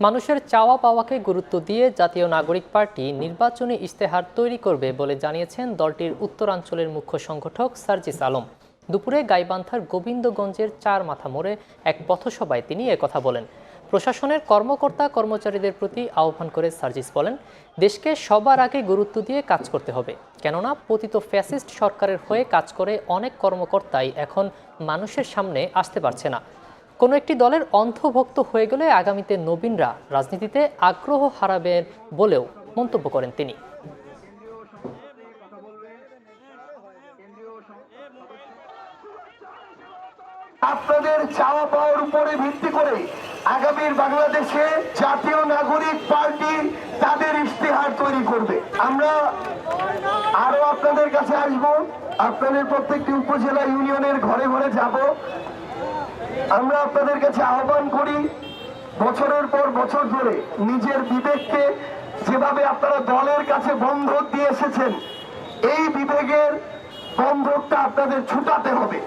মানুষের চাওয়া পাওয়াকে গুরুত্ব দিয়ে জাতীয় নাগরিক পার্টি নির্বাচনী ইশতেহার তৈরি করবে বলে জানিয়েছেন দলটির উত্তরাঞ্চলের মুখ্য সংগঠক সার্জিস আলম। দুপুরে গাইবান্ধার গোবিন্দগঞ্জের চার মাথা মোড়ে এক পথসভায় তিনি একথা বলেন। প্রশাসনের কর্মকর্তা কর্মচারীদের প্রতি আহ্বান করে সার্জিস বলেন, দেশকে সবার আগে গুরুত্ব দিয়ে কাজ করতে হবে। কেননা, পতিত ফ্যাসিস্ট সরকারের হয়ে কাজ করে অনেক কর্মকর্তাই এখন মানুষের সামনে আসতে পারছে না। কোনো একটি দলের অন্তর্ভুক্ত হয়ে গেলে আগামীতে নবীনরা রাজনীতিতে আগ্রহ হারাবেন বলেও মন্তব্য করেন তিনি। আপনাদের চাওয়া পাওয়ার উপরে ভিত্তি করে আগামীর বাংলাদেশে জাতীয় নাগরিক পার্টি তাদের ইশতেহার তৈরি করবে। আমরা আরও আপনাদের কাছে আসব। আপনাদের প্রত্যেকটি উপজেলা ইউনিয়নের ঘরে ঘরে যাব। আমরা আপনাদের কাছে আহ্বান করি, বছরের পর বছর ধরে নিজের বিবেককে যেভাবে আপনারা দলের কাছে বন্ধক দিয়ে এসেছেন, এই বিবেকের বন্ধকটা আপনাদের ছুটাতে হবে।